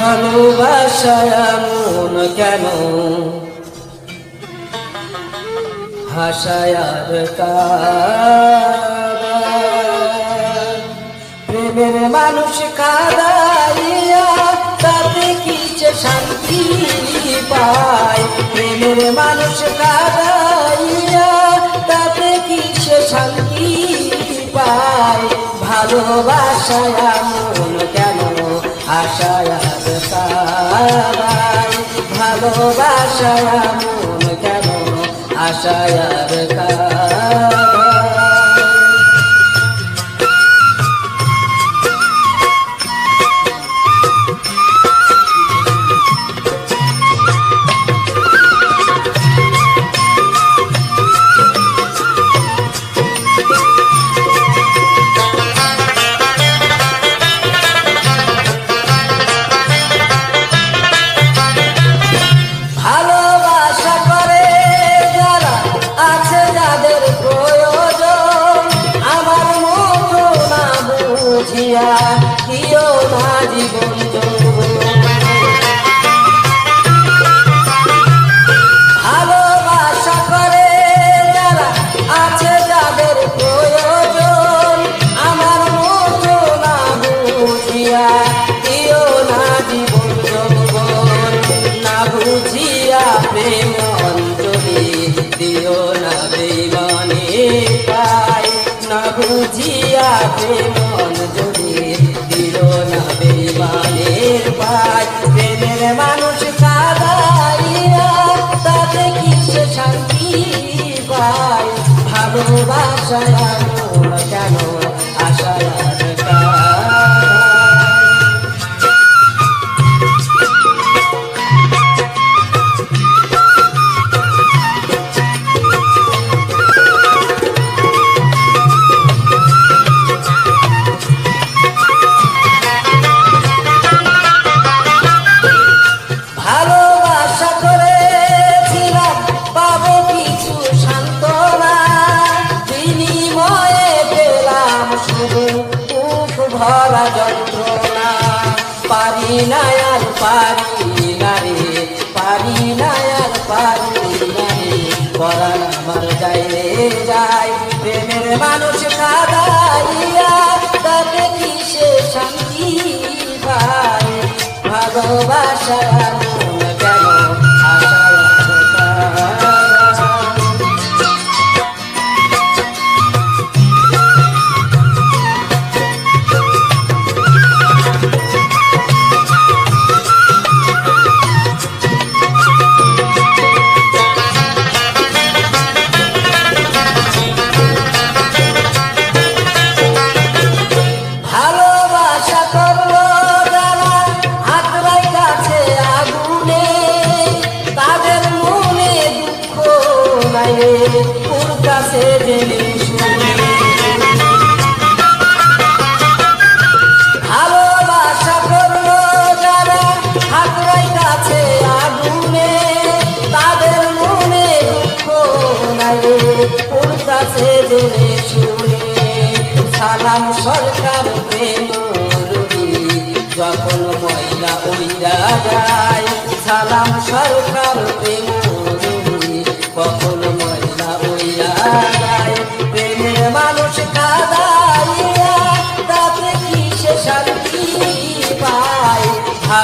ভালোবাসায় মন কেন? হাসায়? প্রেমের মানুষ কাদাইয়া তাতে কিসে শান্তি পায়? প্রেমের মানুষ কাদাইয়া তাতে কিসে শান্তি পায়? ভালোবাসায় মন কেন? আশায় কাদায়? ভালোবাসায় মন কেন আশায় আর বুঝিয়া প্রেম অঞ্জলি দিও না বেমানের পাই প্রেমের মানুষ কাদাইয়া তাতে কিসে শান্তি পায়? ভালোবাসায় কেন ভরা যন্ত্রণা। পারি না আর পারি না রে, পারি না আর পারি না রে। পরাণ আমার যাই রে যাই প্রেমের মানুষ কাদাইয়া তাতে কিসে শান্তি পায়? ভালোবাসা ওর কাছে তাদের মনে দুঃখ নাই ওর কাছে জেনে শুনে, সালাম সরকার যখন ময়লা উড়িয়া যায়, সালাম সরকার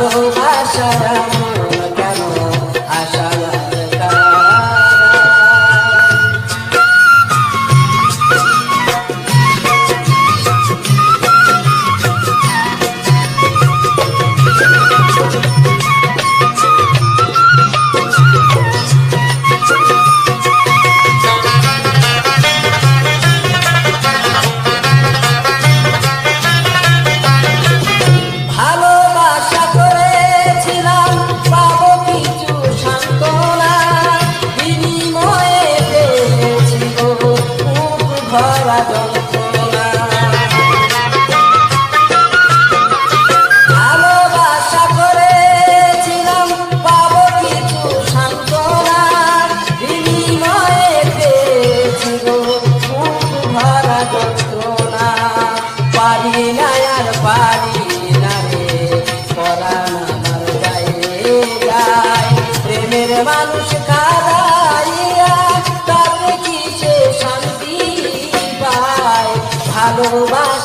ভালোবাসা pasado.